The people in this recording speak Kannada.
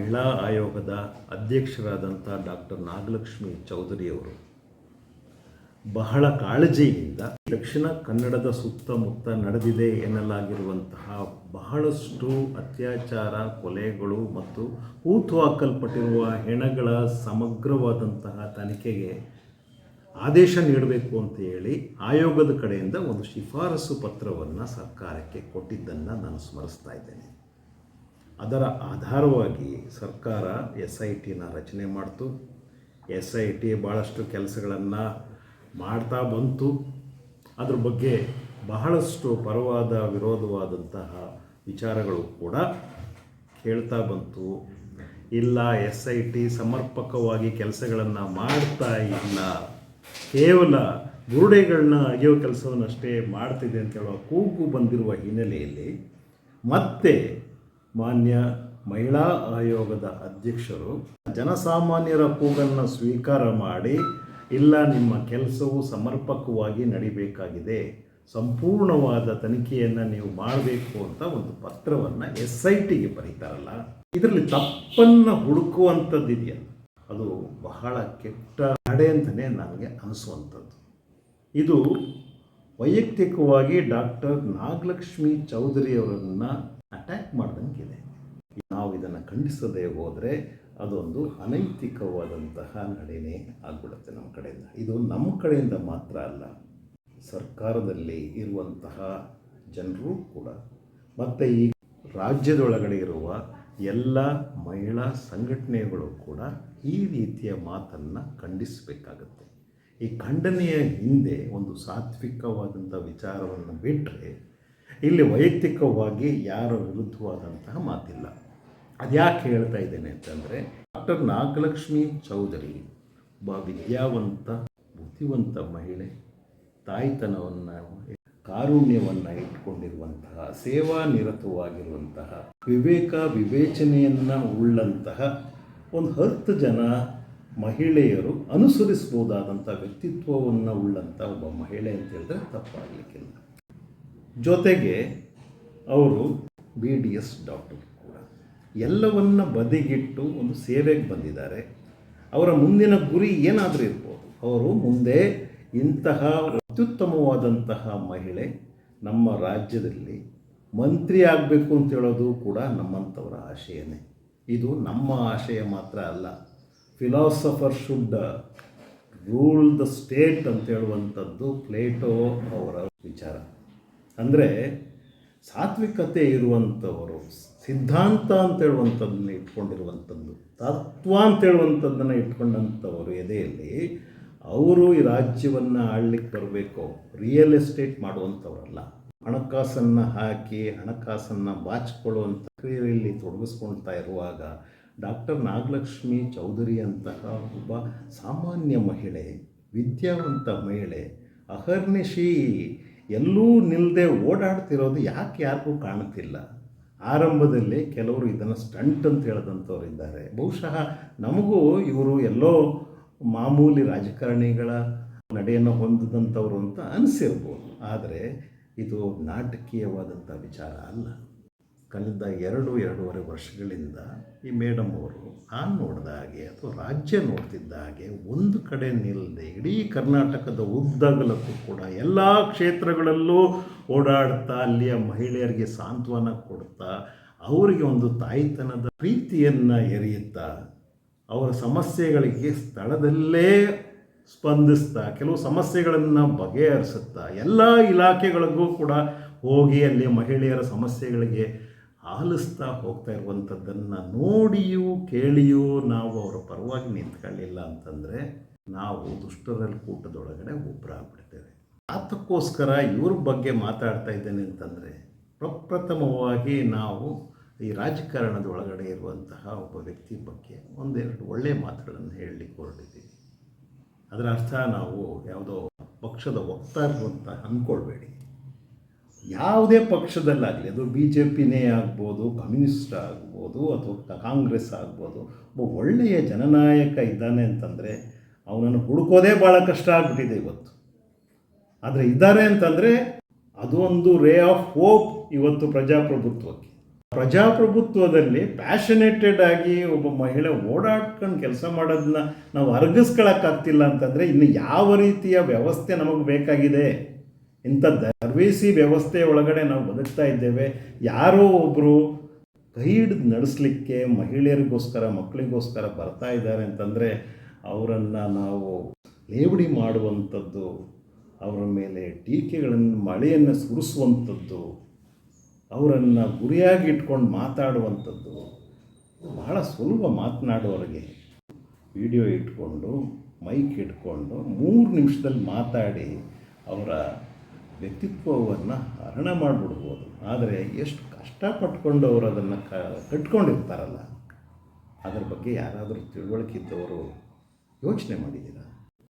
ಮಹಿಳಾ ಆಯೋಗದ ಅಧ್ಯಕ್ಷರಾದಂಥ ಡಾಕ್ಟರ್ ನಾಗಲಕ್ಷ್ಮಿ ಚೌಧರಿಯವರು ಬಹಳ ಕಾಳಜಿಯಿಂದ ದಕ್ಷಿಣ ಕನ್ನಡದ ಸುತ್ತಮುತ್ತ ನಡೆದಿದೆ ಎನ್ನಲಾಗಿರುವಂತಹ ಬಹಳಷ್ಟು ಅತ್ಯಾಚಾರ, ಕೊಲೆಗಳು ಮತ್ತು ಹೂತು ಹಾಕಲ್ಪಟ್ಟಿರುವ ಹೆಣಗಳ ಸಮಗ್ರವಾದಂತಹ ತನಿಖೆಗೆ ಆದೇಶ ನೀಡಬೇಕು ಅಂತ ಹೇಳಿ ಆಯೋಗದ ಕಡೆಯಿಂದ ಒಂದು ಶಿಫಾರಸು ಪತ್ರವನ್ನು ಸರ್ಕಾರಕ್ಕೆ ಕೊಟ್ಟಿದ್ದನ್ನು ನಾನು ಸ್ಮರಿಸ್ತಾ ಇದ್ದೇನೆ. ಅದರ ಆಧಾರವಾಗಿ ಸರ್ಕಾರ ಎಸ್ ಐ ಟಿನ ರಚನೆ ಮಾಡ್ತು. ಎಸ್ ಐ ಟಿ ಭಾಳಷ್ಟು ಕೆಲಸಗಳನ್ನು ಮಾಡ್ತಾ ಬಂತು. ಅದ್ರ ಬಗ್ಗೆ ಬಹಳಷ್ಟು ಪರವಾದ ವಿರೋಧವಾದಂತಹ ವಿಚಾರಗಳು ಕೂಡ ಕೇಳ್ತಾ ಬಂತು. ಇಲ್ಲ ಎಸ್ ಐ ಟಿ ಸಮರ್ಪಕವಾಗಿ ಕೆಲಸಗಳನ್ನು ಮಾಡ್ತಾ ಇಲ್ಲ. ಕೇವಲ ಬುರುಡೆಗಳನ್ನ ಅಗೆಯೋ ಕೆಲಸವನ್ನಷ್ಟೇ ಮಾಡ್ತಿದೆ ಅಂತ ಹೇಳುವ ಕೂಗು ಬಂದಿರುವ ಹಿನ್ನೆಲೆಯಲ್ಲಿ ಮತ್ತೆ ಮಾನ್ಯ ಮಹಿಳಾ ಆಯೋಗದ ಅಧ್ಯಕ್ಷರು, ಜನಸಾಮಾನ್ಯರ ಕೂಗನ್ನು ಸ್ವೀಕಾರ ಮಾಡಿ, ಇಲ್ಲ ನಿಮ್ಮ ಕೆಲಸವು ಸಮರ್ಪಕವಾಗಿ ನಡಿಬೇಕಾಗಿದೆ, ಸಂಪೂರ್ಣವಾದ ತನಿಖೆಯನ್ನು ನೀವು ಮಾಡಬೇಕು ಅಂತ ಒಂದು ಪತ್ರವನ್ನು ಎಸ್ ಐ ಟಿಗೆ ಬರೀತಾರಲ್ಲ, ಇದರಲ್ಲಿ ತಪ್ಪನ್ನು ಹುಡುಕುವಂಥದ್ದಿದೆಯಲ್ಲ ಅದು ಬಹಳ ಕೆಟ್ಟ ನಡೆ ಅಂತಲೇ ನನಗೆ ಅನಿಸುವಂಥದ್ದು. ಇದು ವೈಯಕ್ತಿಕವಾಗಿ ಡಾಕ್ಟರ್ ನಾಗಲಕ್ಷ್ಮಿ ಚೌಧರಿಯವರನ್ನು ಅಟ್ಯಾಕ್ ಮಾಡ್ದಂಗಿದೆ. ನಾವು ಇದನ್ನು ಖಂಡಿಸದೇ ಹೋದರೆ ಅದೊಂದು ಅನೈತಿಕವಾದಂತಹ ನಡೆನೇ ಆಗ್ಬಿಡುತ್ತೆ ನಮ್ಮ ಕಡೆಯಿಂದ. ಇದು ನಮ್ಮ ಕಡೆಯಿಂದ ಮಾತ್ರ ಅಲ್ಲ, ಸರ್ಕಾರದಲ್ಲಿ ಇರುವಂತಹ ಜನರು ಕೂಡ. ಮತ್ತು ಈ ರಾಜ್ಯದೊಳಗಡೆ ಇರುವ ಎಲ್ಲ ಮಹಿಳಾ ಸಂಘಟನೆಗಳು ಕೂಡ ಈ ರೀತಿಯ ಮಾತನ್ನು ಖಂಡಿಸಬೇಕಾಗತ್ತೆ. ಈ ಖಂಡನೆಯ ಹಿಂದೆ ಒಂದು ಸಾತ್ವಿಕವಾದಂಥ ವಿಚಾರವನ್ನು ಬಿಟ್ಟರೆ ಇಲ್ಲಿ ವೈಯಕ್ತಿಕವಾಗಿ ಯಾರ ವಿರುದ್ಧವಾದಂತಹ ಮಾತಿಲ್ಲ. ಅದ್ಯಾಕೆ ಹೇಳ್ತಾ ಇದ್ದೇನೆ ಅಂತಂದರೆ ಡಾಕ್ಟರ್ ನಾಗಲಕ್ಷ್ಮಿ ಚೌಧರಿ, ಒಬ್ಬ ವಿದ್ಯಾವಂತ, ಬುದ್ಧಿವಂತ ಮಹಿಳೆ, ತಾಯ್ತನವನ್ನು, ಕಾರುಣ್ಯವನ್ನು ಇಟ್ಕೊಂಡಿರುವಂತಹ ಸೇವಾ ನಿರತವಾಗಿರುವಂತಹ ವಿವೇಕ ವಿವೇಚನೆಯನ್ನು ಉಳ್ಳಂತಹ ಒಂದು ಹತ್ತು ಜನ ಮಹಿಳೆಯರು ಅನುಸರಿಸ್ಬೋದಾದಂಥ ವ್ಯಕ್ತಿತ್ವವನ್ನು ಉಳ್ಳಂಥ ಒಬ್ಬ ಮಹಿಳೆ ಅಂತ ಹೇಳಿದ್ರೆ ತಪ್ಪಾಗಲಿಕ್ಕಿಲ್ಲ. ಜೊತೆಗೆ ಅವರು ಬಿ ಡಿ ಎಸ್ ಡಾಕ್ಟರ್ ಕೂಡ. ಎಲ್ಲವನ್ನ ಬದಿಗಿಟ್ಟು ಒಂದು ಸೇವೆಗೆ ಬಂದಿದ್ದಾರೆ. ಅವರ ಮುಂದಿನ ಗುರಿ ಏನಾದರೂ ಇರ್ಬೋದು. ಅವರು ಮುಂದೆ ಇಂತಹ ಅತ್ಯುತ್ತಮವಾದಂತಹ ಮಹಿಳೆ ನಮ್ಮ ರಾಜ್ಯದಲ್ಲಿ ಮಂತ್ರಿ ಆಗಬೇಕು ಅಂತ ಹೇಳೋದು ಕೂಡ ನಮ್ಮಂಥವರ ಆಶಯನೇ ಇದು ನಮ್ಮ ಆಶಯ ಮಾತ್ರ ಅಲ್ಲ. Philosopher should rule the state ಅಂತ ಹೇಳುವಂಥದ್ದು ಪ್ಲೇಟೋ ಅವರ ವಿಚಾರ. ಅಂದರೆ ಸಾತ್ವಿಕತೆ ಇರುವಂಥವರು, ಸಿದ್ಧಾಂತ ಅಂತ ಹೇಳುವಂಥದ್ದನ್ನ ಇಟ್ಕೊಂಡಿರುವಂಥದ್ದು, ತತ್ವ ಅಂತ ಹೇಳುವಂಥದ್ದನ್ನು ಇಟ್ಕೊಂಡಂಥವರು ಎದೆಯಲ್ಲಿ ಅವರು ಈ ರಾಜ್ಯವನ್ನು ಆಳ್ಲಿಕ್ಕೆ ಬರಬೇಕು ರಿಯಲ್ ಎಸ್ಟೇಟ್ ಮಾಡುವಂಥವರಲ್ಲ. ಹಣಕಾಸನ್ನು ಹಾಕಿ, ಹಣಕಾಸನ್ನು ಬಾಚಿಕೊಳ್ಳುವಂಥ ಕ್ರಿಯೆಯಲ್ಲಿ ತೊಡಗಿಸ್ಕೊಳ್ತಾ ಇರುವಾಗ ಡಾಕ್ಟರ್ ನಾಗಲಕ್ಷ್ಮಿ ಚೌಧರಿ ಅಂತಹ ಒಬ್ಬ ಸಾಮಾನ್ಯ ಮಹಿಳೆ, ವಿದ್ಯಾವಂತ ಮಹಿಳೆ, ಅಹರ್ನಿಶಿ, ಎಲ್ಲೂ ನಿಲ್ಲದೆ ಓಡಾಡ್ತಿರೋದು ಯಾಕೆ ಯಾರಿಗೂ ಕಾಣುತ್ತಿಲ್ಲ ಆರಂಭದಲ್ಲಿ ಕೆಲವರು ಇದನ್ನು ಸ್ಟಂಟ್ ಅಂತ ಹೇಳಿದಂಥವ್ರು ಇದ್ದಾರೆ. ಬಹುಶಃ ನಮಗೂ ಇವರು ಎಲ್ಲೋ ಮಾಮೂಲಿ ರಾಜಕಾರಣಿಗಳ ನಡೆಯನ್ನು ಹೊಂದಿದಂಥವ್ರು ಅಂತ ಅನಿಸಿರ್ಬೋದು. ಆದರೆ ಇದು ನಾಟಕೀಯವಾದಂಥ ವಿಚಾರ ಅಲ್ಲ. ಕಳೆದ ಎರಡು, ಎರಡೂವರೆ ವರ್ಷಗಳಿಂದ ಈ ಮೇಡಮ್ ಅವರು ನಾನು ನೋಡಿದ ಹಾಗೆ ಅಥವಾ ರಾಜ್ಯ ನೋಡ್ತಿದ್ದ ಹಾಗೆ ಒಂದು ಕಡೆ ನಿಲ್ಲದೆ ಇಡೀ ಕರ್ನಾಟಕದ ಉದ್ದಗಲಕ್ಕೂ ಕೂಡ ಎಲ್ಲ ಕ್ಷೇತ್ರಗಳಲ್ಲೂ ಓಡಾಡ್ತಾ, ಅಲ್ಲಿಯ ಮಹಿಳೆಯರಿಗೆ ಸಾಂತ್ವನ ಕೊಡ್ತಾ, ಅವರಿಗೆ ಒಂದು ತಾಯ್ತನದ ಪ್ರೀತಿಯನ್ನು ಎರೆಯುತ್ತಾ, ಅವರ ಸಮಸ್ಯೆಗಳಿಗೆ ಸ್ಥಳದಲ್ಲೇ ಸ್ಪಂದಿಸ್ತಾ, ಕೆಲವು ಸಮಸ್ಯೆಗಳನ್ನು ಬಗೆಹರಿಸುತ್ತಾ, ಎಲ್ಲ ಇಲಾಖೆಗಳಿಗೂ ಕೂಡ ಹೋಗಿ ಅಲ್ಲಿ ಮಹಿಳೆಯರ ಸಮಸ್ಯೆಗಳಿಗೆ ಆಲಿಸ್ತಾ ಹೋಗ್ತಾ ಇರುವಂಥದ್ದನ್ನು ನೋಡಿಯೂ ಕೇಳಿಯೂ ನಾವು ಅವರ ಪರವಾಗಿ ನಿಂತ್ಕೊಳ್ಳಿಲ್ಲ ಅಂತಂದರೆ ನಾವು ದುಷ್ಟರಲ್ಲಿ ಕೂಟದೊಳಗಡೆ ಒಬ್ಬರಾಗ್ಬಿಡ್ತೇವೆ ಅದಕ್ಕೋಸ್ಕರ ಇವ್ರ ಬಗ್ಗೆ ಮಾತಾಡ್ತಾ ಇದ್ದೇನೆ ಅಂತಂದರೆ ಪ್ರಪ್ರಥಮವಾಗಿ ನಾವು ಈ ರಾಜಕಾರಣದ ಒಳಗಡೆ ಇರುವಂತಹ ಒಬ್ಬ ವ್ಯಕ್ತಿ ಬಗ್ಗೆ ಒಂದೆರಡು ಒಳ್ಳೆಯ ಮಾತುಗಳನ್ನು ಹೇಳಲಿಕ್ಕೆ ಹೊರಟಿದ್ದೀವಿ ಅದರ ಅರ್ಥ ನಾವು ಯಾವುದೋ ಪಕ್ಷದ ವಕ್ತಾರರು ಅಂತ ಅಂದ್ಕೊಳ್ಬೇಡಿ. ಯಾವುದೇ ಪಕ್ಷದಲ್ಲಾಗಲಿ, ಅದು ಬಿ ಜೆ ಪಿನೇ ಆಗ್ಬೋದು, ಕಮ್ಯುನಿಸ್ಟ್ ಆಗ್ಬೋದು, ಅಥವಾ ಕಾಂಗ್ರೆಸ್ ಆಗ್ಬೋದು, ಒಬ್ಬ ಒಳ್ಳೆಯ ಜನನಾಯಕ ಇದ್ದಾನೆ ಅಂತಂದರೆ ಅವನನ್ನು ಹುಡುಕೋದೇ ಭಾಳ ಕಷ್ಟ ಆಗ್ಬಿಟ್ಟಿದೆ ಇವತ್ತು. ಆದರೆ ಇದ್ದಾರೆ ಅಂತಂದರೆ ಅದು ಒಂದು ರೇ ಆಫ್ ಹೋಪ್ ಇವತ್ತು ಪ್ರಜಾಪ್ರಭುತ್ವಕ್ಕೆ. ಪ್ರಜಾಪ್ರಭುತ್ವದಲ್ಲಿ ಪ್ಯಾಷನೇಟೆಡ್ ಆಗಿ ಒಬ್ಬ ಮಹಿಳೆ ಓಡಾಡ್ಕೊಂಡು ಕೆಲಸ ಮಾಡೋದನ್ನ ನಾವು ಅರ್ಗಿಸ್ಕೊಳಕ್ಕಾಗ್ತಿಲ್ಲ ಅಂತಂದರೆ ಇನ್ನು ಯಾವ ರೀತಿಯ ವ್ಯವಸ್ಥೆ ನಮಗೆ ಬೇಕಾಗಿದೆ? ಇಂಥ ದರ್ವೇಸಿ ವ್ಯವಸ್ಥೆ ಒಳಗಡೆ ನಾವು ಬದುಕ್ತಾ ಇದ್ದೇವೆ. ಯಾರೋ ಒಬ್ಬರು ಕೈ ಹಿಡಿದು ನಡೆಸಲಿಕ್ಕೆ ಮಹಿಳೆಯರಿಗೋಸ್ಕರ, ಮಕ್ಕಳಿಗೋಸ್ಕರ ಬರ್ತಾ ಇದ್ದಾರೆ ಅಂತಂದರೆ ಅವರನ್ನು ನಾವು ಲೇವಡಿ ಮಾಡುವಂಥದ್ದು, ಅವರ ಮೇಲೆ ಟೀಕೆಗಳನ್ನು, ಮಳೆಯನ್ನು ಸುರಿಸುವಂಥದ್ದು, ಅವರನ್ನು ಗುರಿಯಾಗಿ ಇಟ್ಕೊಂಡು ಮಾತಾಡುವಂಥದ್ದು, ಬಹಳ ಸುಲಭ ಮಾತನಾಡೋರಿಗೆ ವಿಡಿಯೋ ಇಟ್ಕೊಂಡು, ಮೈಕ್ ಇಟ್ಕೊಂಡು ಮೂರು ನಿಮಿಷದಲ್ಲಿ ಮಾತಾಡಿ ಅವರ ವ್ಯಕ್ತಿತ್ವವನ್ನು ಹರಣ ಮಾಡಿಬಿಡ್ಬೋದು. ಆದರೆ ಎಷ್ಟು ಕಷ್ಟಪಟ್ಕೊಂಡು ಅವರು ಅದನ್ನು ಕ, ಕಟ್ಕೊಂಡಿರ್ತಾರಲ್ಲ, ಅದರ ಬಗ್ಗೆ ಯಾರಾದರೂ ತಿಳುವಳಿಕೆ ಇದ್ದವರು ಯೋಚನೆ ಮಾಡಿದ್ದೀರಾ?